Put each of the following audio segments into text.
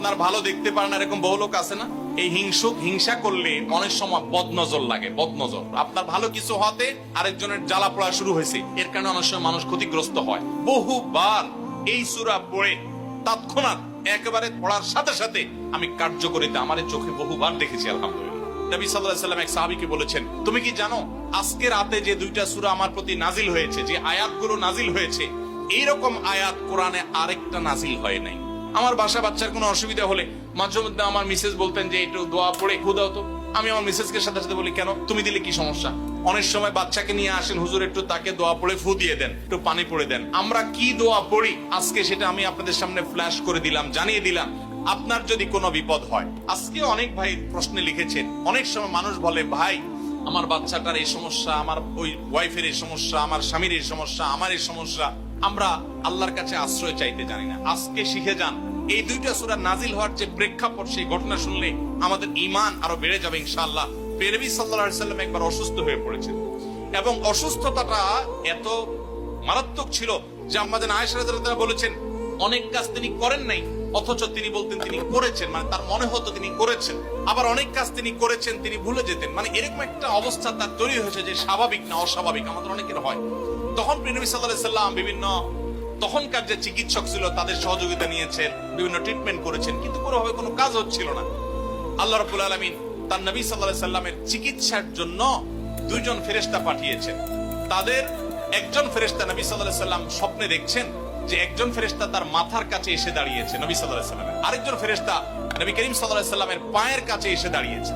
আপনার ভালো দেখতে পারেন এরকম বহু লোক আছে না? এই হিংসুক হিংসা করলে অনেক সময় বদনজর লাগে, বদনজর। আপনার ভালো কিছু হতে আরেকজনের জ্বালা পড়া শুরু হয়েছে। এর কারণে অনেক সময় মানুষ ক্ষতিগ্রস্ত হয়। বহুবার এই সুরা পড়ে তৎক্ষণাৎ একেবারে পড়ার সাথে সাথে আমি কার্যকরিতা আমার চোখে বহুবার দেখেছি, আলহামদুলিল্লাহ। নবী সাল্লাল্লাহু আলাইহি এক সাহাবীকে বলেছেন, তুমি কি জানো, আজকে রাতে যে দুইটা সূরা আমার প্রতি নাজিল হয়েছে, যে আয়াতগুলো নাজিল হয়েছে, এইরকম আয়াত কোরআনে আরেকটা নাজিল হয় নাই। আমার বাসা বাচ্চার কোনো অসুবিধা হলে মাঝে মধ্যে আমার মিসেস বলতেন যে একটু দোয়া পড়ে খুদাও তো। আমি আমার মিসেসকে সাথে সাথে বলি, কেন? তুমি দিলে কি সমস্যা? অনেক সময় বাচ্চাকে নিয়ে আসেন, হুজুর, একটু তাকে দোয়া পড়ে ফু দিয়ে দেন, একটু পানি পড়ে দেন। আমরা কি দোয়া পড়ি? আজকে সেটা আমি আপনাদের সামনে ফ্ল্যাশ করে দিলাম, জানিয়ে দিলাম। আপনার যদি কোনো বিপদ হয়, আজকে অনেক ভাই প্রশ্নে লিখেছেন, অনেক সময় মানুষ বলে, ভাই, আমার বাচ্চাটার এই সমস্যা, আমার ওই ওয়াইফের এই সমস্যা, আমার স্বামীর এই সমস্যা, আমার এই সমস্যা। আমরা আল্লাহর কাছে আশ্রয় চাইতে জানি না। আজকে শিখে যান, এই দুইটা সূরা নাজিল হওয়ার যে প্রেক্ষাপট, সেই ঘটনা শুনলে আমাদের ঈমান আরও বেড়ে যাবে ইনশাআল্লাহ। পেরবি সাল্লাল্লাহু সাল্লাম একবার অসুস্থ হয়ে পড়েছেন। এবং অসুস্থতাটা এত মারাত্মক ছিল যে আমাদের রাদিয়াল্লাহু বলেছেন, অনেক কাজ তিনি করেন নাই, অথচ তিনি বলতেন তিনি করেছেন। মানে তার মনে হতো তিনি করেছেন। আবার অনেক কাজ তিনি করেছেন, তিনি ভুলে যেতেন। মানে এরকম একটা অবস্থা তার তৈরি হয়েছে যে স্বাভাবিক না অস্বাভাবিক, আমাদের অনেকের হয়। তখন প্রিনবী সাল্লাহ সাল্লাম বিভিন্ন তখনকার যে চিকিৎসক ছিল, তাদের সহযোগিতা নিয়েছেন, বিভিন্ন ট্রিটমেন্ট করেছেন, কিন্তু কোনোভাবে কোনো কাজ হচ্ছিল না। আল্লাহ রাব্বুল আলামিন তার নবী সাল্লাল্লাহু সাল্লামের চিকিৎসার জন্য দুইজন ফেরেশতা পাঠিয়েছেন। তাদের একজন ফেরেশতা নবী সাল্লাল্লাহু সাল্লাম স্বপ্নে দেখছেন যে একজন ফেরেশতা তার মাথার কাছে এসে দাঁড়িয়েছে নবী সাল্লাল্লাহু সাল্লামের। আরেকজন ফেরেশতা নবী করিম সাল্লাল্লাহু সাল্লামের পায়ের কাছে এসে দাঁড়িয়েছে।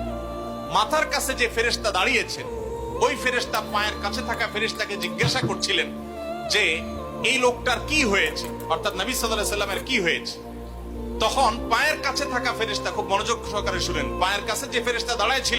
মাথার কাছে যে ফেরেশতা দাঁড়িয়েছে ওই ফেরেস্তা পায়ের কাছে থাকা ফেরেস্তাকে জিজ্ঞাসা করছিলেন যে, এই লোকটার কি হয়েছে? অর্থাৎ নবী সাল্লাহ সাল্লামের কি হয়েছে? তখন পায়ের কাছে থাকা ফেরিস্তা খুব মনোযোগ সহকারে শুনেন। পায়ের কাছে যে ফেরেস্তা দাঁড়ায়